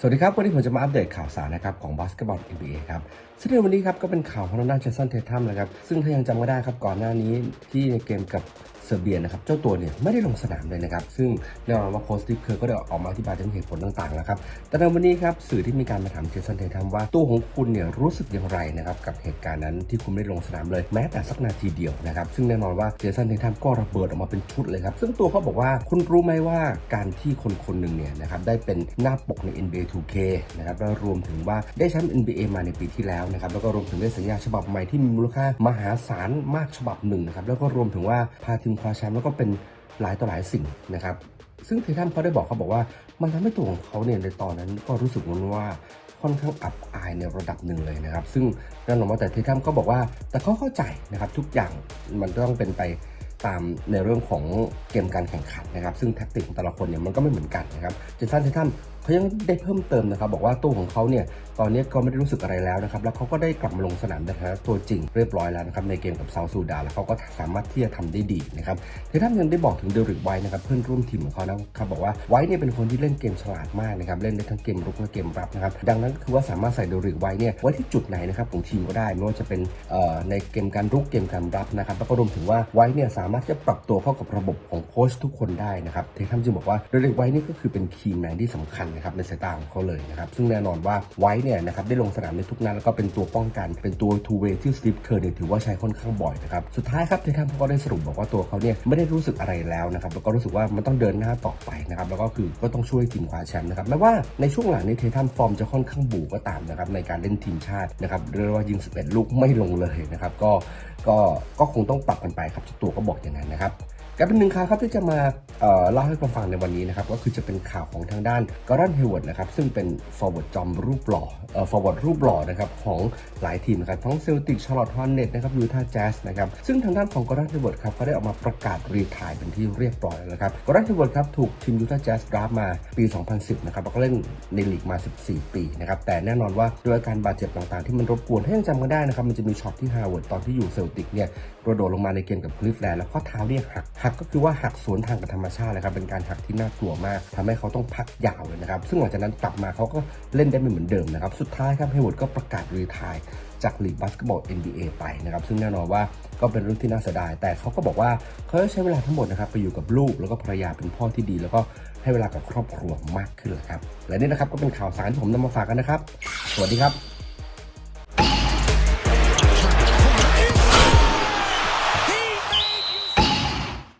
สวัสดีครับ วันนี้ผมจะมาอัปเดตข่าวสารนะครับของบาสเกตบอล NBA ครับซึ่งในวันนี้ครับก็เป็นข่าวของทางด้านเจสันเททัมนะครับซึ่งถ้ายังจำไม่ได้ครับก่อนหน้านี้ที่ในเกมกับ เซอร์เบียนะครับ เจ้าตัวเนี่ยไม่ได้ลงสนามเลยนะครับ ซึ่งแน่นอนว่าโค้ชสตีฟเคอร์ก็ได้ออกมาอธิบายถึงเหตุผลต่างๆนะครับ แต่ในวันนี้ครับสื่อที่มีการมาถามเจสันเททัมว่าตัวของคุณเนี่ยรู้สึกอย่างไรนะครับกับเหตุการณ์นั้นที่คุณไม่ได้ลงสนามเลยแม้แต่สักนาทีเดียวนะครับซึ่งแน่นอนว่าเจสันเททัมก็ระเบิดออกมาเป็นชุดเลยครับซึ่งตัวเขาบอกว่าคุณรู้ไหมว่าการที่คนคนหนึ่งเนี่ยนะครับได้เป็นหน้าปกใน NBA 2K นะครับแล้วรวมถึงว่าได้แชมป์ NBA มาในปีที่แล้วนะครับแล้วก็รวมถึงได้สัญญาฉบับใหม่ที่มีมูลค่ามหาศาลมากฉบับหนึ่งนะครับแล้วก็รวมถึงว่าพาทีมคว้าแชมป์แล้วก็เป็นหลายต่อหลายสิ่งนะครับ ซึ่งเททัมเขาได้บอกเขาบอกว่า มันทำให้ตัวของเขาเนี่ยในตอนนั้นก็รู้สึกมือนว่าค่อนข้างอับอายในระดับหนึ่งเลยนะครับ ซึ่งแน่นอนว่าแต่เททัมก็บอกว่า แต่เขาเข้าใจนะครับทุกอย่างมันต้องเป็นไปตามในเรื่องของเกมการแข่งขันนะครับ ซึ่งแท็กติกของแต่ละคนเนี่ยมันก็ไม่เหมือนกันนะครับเจสันเททัม เขายังได้เพิ่มเติมนะครับ บอกว่าตัวของเขาเนี่ยตอนนี้ก็ไม่ได้รู้สึกอะไรแล้วนะครับ แล้วเขาก็ได้กลับมาลงสนามในฐานะตัวจริงเรียบร้อยแล้วนะครับในเกมกับเซาท์ซูดานแล้วเขาก็สามารถที่จะทำได้ดีนะครับเททัมยังได้บอกถึงเดริกไวท์นะครับเพื่อนร่วมทีมของเขานะครับบอกว่าไวท์เนี่ยเป็นคนที่เล่นเกมฉลาดมากนะครับเล่นได้ทั้งเกมรุกและเกมรับนะครับดังนั้นคือว่าสามารถใส่เดริกไวท์เนี่ยไว้ที่จุดไหนนะครับของทีมก็ได้ไม่ว่าจะเป็นในเกมการรุกเกมการรับนะครับแล้วก็รวมถึงว่าไวท์เนี่ยสามารถจะปรับตัวเข้ากับระบบของโค้ชทุกคนได้นะครับเททัมจึงบอกว่าเดริกไวท์นี่ก็คือเป็นคีย์แมนที่สำคัญนะครับในสายตาของเขาเลยนะครับซึ่งแน่นอนว่าไวท์เนี่ยนะครับได้ลงสนามในทุกนัดแล้วก็เป็นตัวป้องกัน เป็นตัว two way ที่สตีฟเคอร์เนี่ยถือว่าใช้ค่อนข้างบ่อยนะครับสุดท้ายครับเททัมเขาก็ได้สรุปบอกว่าตัวเขาเนี่ยไม่ได้รู้สึกอะไรแล้วนะครับแล้วก็รู้สึกว่ามันต้องเดินหน้าต่อไปนะครับแล้วก็คือก็ต้องช่วยทีมคว้าแชมป์นะครับแม้ว่าในช่วงหลังนี้เททัมฟอร์มจะค่อนข้างบูก็ตามนะครับในการเล่นทีมชาตินะครับเรียกว่ายิง 11 ลูกไม่ลงเลยนะครับก็ก็ก็คงต้องปรับกันไปครับตัวก็บอกอย่างนั้นนะครับ กับเป็นหนึ่งข่าวครับที่จะมาเล่าให้ฟังในวันนี้นะครับก็คือจะเป็นข่าวของทางด้านกอรันเฮเวิร์ดนะครับซึ่งเป็น forward จอมรูปหล่อเอ่อ forward รูปหล่อนะครับของหลายทีมนะครับทั้งเซลติกชาร์ลอตฮอนเน็ตนะครับยูทาห์แจ๊สนะครับซึ่งทางด้านของกอรันเฮเวิร์ดครับก็ได้ออกมาประกาศรีทายเป็นที่เรียบร้อยแล้วครับกอรันเฮเวิร์ดครับถูกทีมยูทาห์แจ๊สดราฟมาปี 2010 นะครับแล้วก็เล่นในลีกมา 14 ปีนะครับแต่แน่นอนว่าด้วยอาการบาดเจ็บต่างๆ ที่มันรบกวนถ้ายังจำกันได้นะครับมันจะมีช็อตที่ฮาวเวิร์ดตอนที่อยู่เซลติกเนี่ยกระโดดลงมาในเกมกับคลิฟแลนด์แล้วข้อเท้าเนี่ยหักหักก็คือว่าหักสวนทางกับธรรมชาติเลยครับเป็นการหักที่น่ากลัวมากทำให้เขาต้องพักยาวเลยนะครับ ซึ่งหลังจากนั้นกลับมาเขาก็เล่นได้ไม่เหมือนเดิมนะครับ สุดท้ายครับเฮเวิร์ดก็ประกาศรีทายจากลีกบาสเกตบอล NBA ไปนะครับ ซึ่งแน่นอนว่าก็เป็นเรื่องที่น่าเสียดาย แต่เขาก็บอกว่าเขาจะใช้เวลาทั้งหมดนะครับไปอยู่กับลูกแล้วก็ภรรยาเป็นพ่อที่ดี แล้วก็ให้เวลากับครอบครัวมากขึ้นแหละครับ และนี่นะครับก็เป็นข่าวสารที่ผมนำมาฝากกันนะครับ สวัสดีครับ